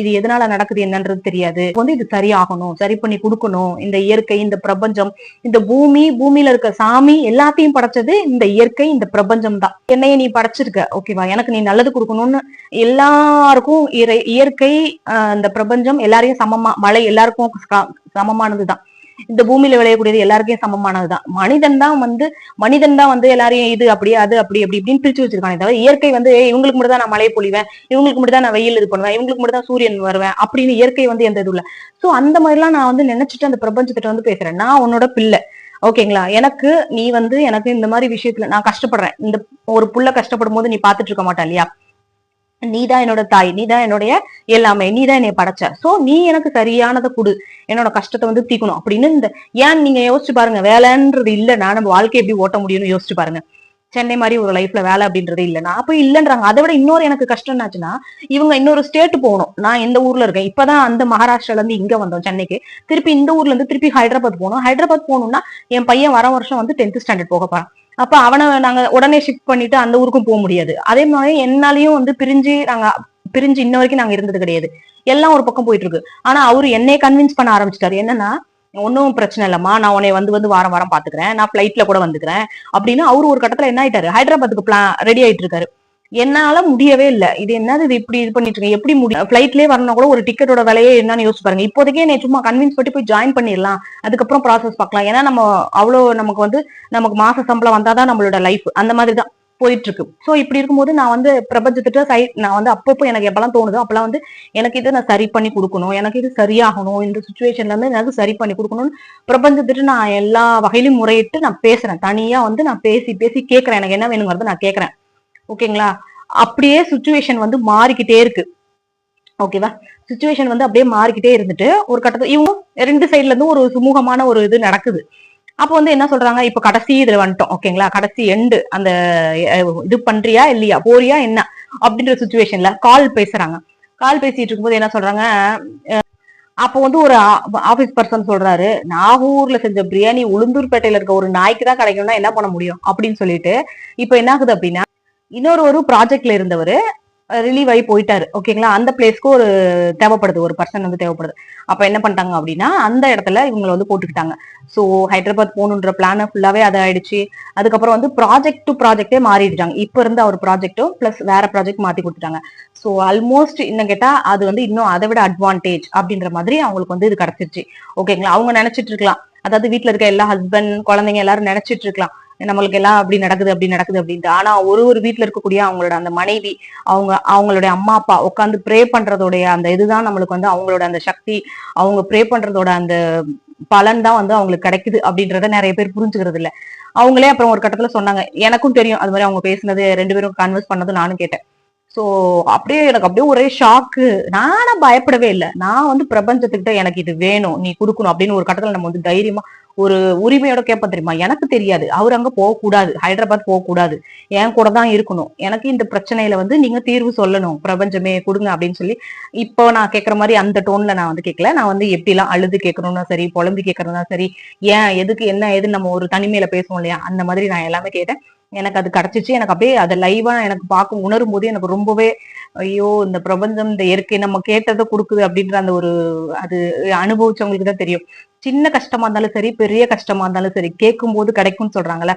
இது எதனால நடக்குது என்னன்றது தெரியாது. வந்து இது சரியாகணும் சரி பண்ணி கொடுக்கணும். இந்த இயற்கை இந்த பிரபஞ்சம் இந்த பூமி பூமியில இருக்க சாமி எல்லாத்தையும் படைச்சது இந்த இயற்கை இந்த பிரபஞ்சம் தான். என்னைய நீ படைச்சிருக்க ஓகேவா எனக்கு நீ நல்லது கொடுக்கணும்னு எல்லாருக்கும் இயற்கை இந்த பிரபஞ்சம் எல்லாரையும் சமமா மழை எல்லாருக்கும் சமமானதுதான். இந்த பூமியில விளையக்கூடியது எல்லாருக்கும் சமமானதுதான். மனிதன் தான் வந்து மனிதன் தான் வந்து எல்லாரையும் இது அப்படி அது அப்படி அப்படி இப்படின்னு பிரிச்சு வச்சிருக்கானே தவிர இயற்கை வந்து இவங்களுக்கு மட்டும் தான் நான் மழை பொழிவேன். இவங்களுக்கு மட்டும் தான் நான் வெயில் இது பண்ணுவேன். இவங்களுக்கு மட்டும் தான் சூரியன் வருவேன். அப்படின்னு இயற்கை வந்து எந்த இது இல்ல. சோ அந்த மாதிரிலாம் நான் வந்து நினைச்சிட்டு அந்த பிரபஞ்சத்திட்ட வந்து பேசுறேன். நான் உன்னோட பிள்ளை. ஓகேங்களா? எனக்கு நீ வந்து எனக்கு இந்த மாதிரி விஷயத்துல நான் கஷ்டப்படுறேன். இந்த ஒரு புள்ள கஷ்டப்படும் போது நீ பாத்துட்டு இருக்க மாட்டா இல்லையா? நீதான் என்னோட தாய் நீதான் என்னுடைய எல்லாமே நீதான் என்னைய படைச்ச. சோ நீ எனக்கு சரியானதை கொடு. என்னோட கஷ்டத்தை வந்து தீக்கணும் அப்படின்னு இந்த ஏன் நீங்க யோசிச்சு பாருங்க வேலைன்றது இல்லைன்னா நம்ம வாழ்க்கை எப்படி ஓட்ட முடியும்னு யோசிச்சு பாருங்க. சென்னை மாதிரி ஒரு லைஃப்ல வேலை அப்படின்றது இல்லைன்னா அப்ப இல்லைன்றாங்க. அதை விட இன்னொரு எனக்கு கஷ்டம் என்னாச்சுன்னா இவங்க இன்னொரு ஸ்டேட் போகணும். நான் இந்த ஊர்ல இருக்கேன். இப்பதான் அந்த மகாராஷ்டிரால இருந்து இங்க வந்தோம் சென்னைக்கு. திருப்பி இந்த ஊர்ல இருந்து திருப்பி ஹைதராபாத் போகணும். ஹைதராபாத் போகணும்னா என் பையன் வர வருஷம் வந்து டென்த் ஸ்டாண்டர்ட் போக போறான். அப்ப அவனை நாங்க உடனே ஷிஃப்ட் பண்ணிட்டு அந்த ஊருக்கும் போக முடியாது. அதே மாதிரி என்னாலையும் வந்து பிரிஞ்சு நாங்க பிரிஞ்சு இன்ன வரைக்கும் நாங்க இருந்தது கிடையாது. எல்லாம் ஒரு பக்கம் போயிட்டு இருக்கு. ஆனா அவரு என்னைய கன்வின்ஸ் பண்ண ஆரம்பிச்சிட்டாரு. என்னன்னா ஒன்னும் பிரச்சனை இல்லம்மா. நான் உன்னை வந்து வந்து வாரம் வாரம் பாத்துக்கிறேன் நான் பிளைட்ல கூட வந்துக்கிறேன். அப்படின்னு அவரு ஒரு கட்டத்துல என்ன ஆயிட்டாரு? ஹைதராபாத்துக்கு பிளான் ரெடி ஆயிட்டு இருக்காரு. என்னால முடியவே இல்லை. இது என்னது இது இப்படி இது பண்ணிட்டு இருக்கேன் எப்படி முடியும் பிளைட்லயே வரணும் கூட ஒரு டிக்கெட்டோட விலையே என்னன்னு யோசிச்சு பாருங்க. இப்போதைக்கே நீ சும்மா கன்வின்ஸ் பண்ணி போய் ஜாயின் பண்ணிடலாம். அதுக்கப்புறம் ப்ராசஸ் பார்க்கலாம். ஏன்னா நம்ம அவ்வளோ நமக்கு வந்து நமக்கு மாச சம்பளம் வந்தாதான் நம்மளோட லைஃப் அந்த மாதிரி தான் போயிட்டு இருக்கு ஸோ இப்படி இருக்கும்போது நான் வந்து பிரபஞ்சத்திட்ட சை நான் வந்து அப்பப்போ எனக்கு எப்பெல்லாம் தோணுதோ அப்பெல்லாம் வந்து எனக்கு இதை நான் சரி பண்ணி கொடுக்கணும். எனக்கு இது சரியாகணும். இந்த சுச்சுவேஷன்ல இருந்து எனக்கு சரி பண்ணி கொடுக்கணும்னு பிரபஞ்சத்திட்ட நான் எல்லா வகையிலும் முறையிட்டு நான் பேசுறேன். தனியா வந்து நான் பேசி பேசி கேட்கறேன். எனக்கு என்ன வேணுங்கிறத நான் கேட்கறேன். ஓகேங்களா? அப்படியே சுச்சுவேஷன் வந்து மாறிக்கிட்டே இருக்கு. ஓகேவா? சுச்சுவேஷன் வந்து அப்படியே மாறிக்கிட்டே இருந்துட்டு ஒரு கட்டத்தில் இவங்க ரெண்டு சைட்ல இருந்து ஒரு சுமூகமான ஒரு இது நடக்குது. அப்போ வந்து என்ன சொல்றாங்க? இப்ப கடைசி இதுல வந்துட்டோம். ஓகேங்களா? கடைசி எண்டு அந்த இது பண்றியா இல்லையா? போறியா என்ன? அப்படின்ற சுச்சுவேஷன்ல கால் பேசுறாங்க. கால் பேசிட்டு இருக்கும்போது என்ன சொல்றாங்க? அப்போ வந்து ஒரு ஆபீஸ் பர்சன் சொல்றாரு நாகூர்ல செஞ்ச பிரியாணி உளுந்தூர்பேட்டையில இருக்க ஒரு நாய்க்கு தான் கிடைக்கும்னா என்ன பண்ண முடியும்? அப்படின்னு சொல்லிட்டு இப்போ என்ன ஆகுது அப்படின்னா இன்னொரு ஒரு ப்ராஜெக்ட்ல இருந்தவர் ரிலீவ் ஆகி போயிட்டாரு. ஓகேங்களா அந்த பிளேஸ்க்கு ஒரு தேவைப்படுது ஒரு பர்சன் வந்து தேவைப்படுது. அப்ப என்ன பண்ணிட்டாங்க அப்படின்னா அந்த இடத்துல இவங்களை வந்து போட்டுக்கிட்டாங்க. ஸோ ஹைதராபாத் போகணுன்ற பிளான ஃபுல்லாவே அது ஆயிடுச்சு. அதுக்கப்புறம் வந்து ப்ராஜெக்ட் டு ப்ராஜெக்டே மாறிடுறாங்க இப்போ இருந்த ஒரு ப்ராஜெக்ட்டும் ப்ளஸ் வேற ப்ராஜெக்ட் மாத்தி கொடுத்துட்டாங்க. ஸோ ஆல்மோஸ்ட் இன்னும் கேட்டா அது வந்து இன்னும் அதை விட அட்வான்டேஜ் அப்படின்ற மாதிரி அவங்களுக்கு வந்து இது கிடைச்சிருச்சு. ஓகேங்களா அவங்க நினைச்சிட்டு இருக்கலாம். அதாவது வீட்டுல இருக்க எல்லா ஹஸ்பண்ட் குழந்தைங்க எல்லாரும் நினைச்சிட்டு இருக்கலாம். நம்மளுக்கு எல்லாம் அப்படி நடக்குது அப்படி நடக்குது அப்படின்ட்டு. ஆனா ஒரு ஒரு வீட்ல இருக்கக்கூடிய அவங்களோட அந்த மனைவி அவங்க அவங்களுடைய அம்மா அப்பா உட்காந்து ப்ரே பண்றதோடைய அந்த இதுதான் நம்மளுக்கு வந்து அவங்களோட அந்த சக்தி. அவங்க ப்ரே பண்றதோட அந்த பலன் தான் வந்து அவங்களுக்கு கிடைக்குது அப்படின்றத நிறைய பேர் புரிஞ்சுக்கிறது இல்ல. அவங்களே அப்புறம் ஒரு கட்டத்துல சொன்னாங்க எனக்கும் தெரியும். அது மாதிரி அவங்க பேசுனது ரெண்டு பேரும் கன்வெர்ஸ் பண்ணதும் நானும் கேட்டேன். சோ அப்படியே எனக்கு அப்படியே ஒரே ஷாக்கு நானும் பயப்படவே இல்லை. நான் வந்து பிரபஞ்சத்துக்கிட்ட எனக்கு இது வேணும் நீ கொடுக்கணும் அப்படின்னு ஒரு கட்டத்துல நம்ம வந்து தைரியமா ஒரு உரிமையோட கேட்பேன் தெரியுமா? எனக்கு தெரியாது. அவர் அங்க போகக்கூடாது. ஹைதராபாத் போகக்கூடாது. என் கூட தான் இருக்கணும். எனக்கு இந்த பிரச்சனையில வந்து நீங்க தீர்வு சொல்லணும். பிரபஞ்சமே கொடுங்க அப்படின்னு சொல்லி இப்போ நான் கேட்கற மாதிரி அந்த டோன்ல நான் வந்து கேட்கல நான் வந்து எப்படி எல்லாம் அழுது கேட்கணும்னா சரி புலம்பி கேட்கறதுனா சரி ஏன் எதுக்கு என்ன எது நம்ம ஒரு தனிமையில பேசுவோம் இல்லையா? அந்த மாதிரி நான் எல்லாமே கேட்டேன். எனக்கு அது கிடைச்சிச்சு. எனக்கு அப்படியே அதை லைவா எனக்கு பார்க்க உணரும் போது எனக்கு ரொம்பவே ஐயோ இந்த பிரபஞ்சம் இந்த இயற்கை நம்ம கேட்டதை கொடுக்குது அப்படின்ற அந்த ஒரு அது அனுபவிச்சவங்களுக்கு தான் தெரியும். சின்ன கஷ்டமா இருந்தாலும் சரி பெரிய கஷ்டமா இருந்தாலும் சரி கேட்கும் போது கிடைக்கும்னு சொல்றாங்கல்ல.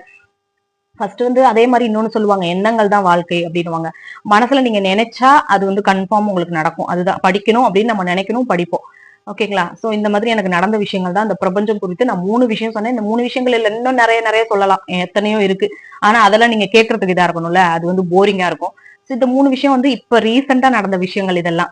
ஃபர்ஸ்ட் வந்து அதே மாதிரி இன்னொன்னு சொல்லுவாங்க எண்ணங்கள் தான் வாழ்க்கை அப்படின்னுவாங்க. மனசுல நீங்க நினைச்சா அது வந்து கன்ஃபார்ம் உங்களுக்கு நடக்கும். அதுதான் படிக்கணும் அப்படின்னு நம்ம நினைக்கணும் படிப்போம். ஓகேங்களா சோ இந்த மாதிரி எனக்கு நடந்த விஷயங்கள் தான் இந்த பிரபஞ்சம் குறித்து நான் மூணு விஷயம் சொன்னேன். இந்த மூணு விஷயங்கள் இல்ல இன்னும் நிறைய நிறைய சொல்லலாம். எத்தனையோ இருக்கு. ஆனா அதெல்லாம் நீங்க கேட்கறதுக்கு இதா இருக்கணும்ல. அது வந்து போரிங்கா இருக்கும். ஸோ இந்த மூணு விஷயம் வந்து இப்ப ரீசெண்டா நடந்த விஷயங்கள் இதெல்லாம்.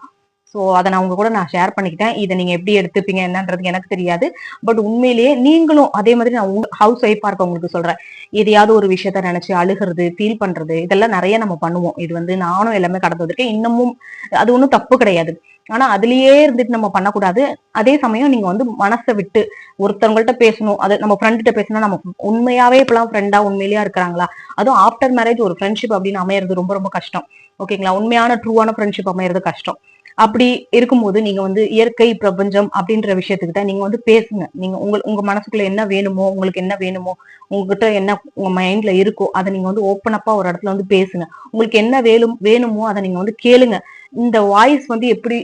ஸோ அதை நான் உங்க கூட நான் ஷேர் பண்ணிக்கிட்டேன். இதை நீங்க எப்படி எடுத்துப்பீங்க என்னன்றது எனக்கு தெரியாது. பட் உண்மையிலேயே நீங்களும் அதே மாதிரி நான் ஹவுஸ் ஒய்ஃபா இருக்கவங்களுக்கு சொல்றேன். எதையாவது ஒரு விஷயத்த நினைச்சு அழுகிறது ஃபீல் பண்றது இதெல்லாம் நிறைய நம்ம பண்ணுவோம். இது வந்து நானும் எல்லாமே கடந்து வந்திருக்கேன். இன்னமும் அது ஒன்றும் தப்பு கிடையாது. ஆனா அதுலயே இருந்துட்டு நம்ம பண்ணக்கூடாது. அதே சமயம் நீங்க வந்து மனசை விட்டு ஒருத்தவங்கள்ட்ட பேசணும். அது நம்ம ஃப்ரெண்ட்கிட்ட பேசணும் நம்ம உண்மையாவே இப்பெல்லாம் ஃப்ரெண்டா உண்மையிலேயா இருக்கிறாங்களா? அதுவும் ஆஃப்டர் மேரேஜ் ஒரு ஃப்ரெண்ட்ஷிப் அப்படின்னு அமையறது ரொம்ப ரொம்ப கஷ்டம். ஓகேங்களா உண்மையான ட்ரூவான ஃப்ரெண்ட்ஷிப் அமையறது கஷ்டம். அப்படி இருக்கும்போது நீங்க வந்து இயற்கை பிரபஞ்சம் அப்படின்ற விஷயத்துக்கிட்ட நீங்க வந்து பேசுங்க. நீங்க உங்க உங்க மனசுக்குள்ள என்ன வேணுமோ உங்களுக்கு என்ன வேணுமோ உங்ககிட்ட என்ன உங்க மைண்ட்ல இருக்கோ அதை நீங்க வந்து ஓப்பன் அப்பா ஒரு இடத்துல வந்து பேசுங்க. உங்களுக்கு என்ன வேணும் வேணுமோ அதை நீங்க வந்து கேளுங்க. இந்த வாய்ஸ் வந்து எப்படி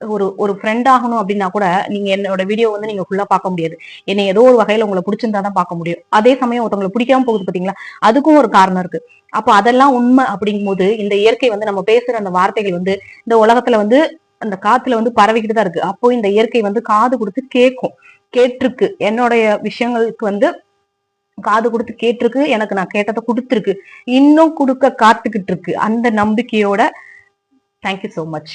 ஒரு ஒரு ஃப்ரெண்ட் ஆகணும் அப்படின்னா கூட நீங்க என்னோட வீடியோ வந்து நீங்க ஃபுல்லா பார்க்க முடியாது. என்னை ஏதோ ஒரு வகையில உங்களை பிடிச்சிருந்தா தான் பார்க்க முடியும். அதே சமயம் ஒருத்தவங்களை பிடிக்காம போகுது பாத்தீங்களா அதுக்கும் ஒரு காரணம் இருக்கு. அப்ப அதெல்லாம் உண்மை அப்படிங்கும்போது இந்த இயற்கை வந்து நம்ம பேசுற அந்த வார்த்தைகள் வந்து இந்த உலகத்துல வந்து அந்த காத்துல வந்து பரவிக்கிட்டு தான் இருக்கு. அப்போ இந்த இயற்கை வந்து காது கொடுத்து கேட்கும் கேட்டிருக்கு. என்னுடைய விஷயங்களுக்கு வந்து காது கொடுத்து கேட்டிருக்கு. எனக்கு நான் கேட்டதை கொடுத்துருக்கு. இன்னும் கொடுக்க காத்துக்கிட்டு இருக்கு அந்த நம்பிக்கையோட தேங்க்யூ சோ மச்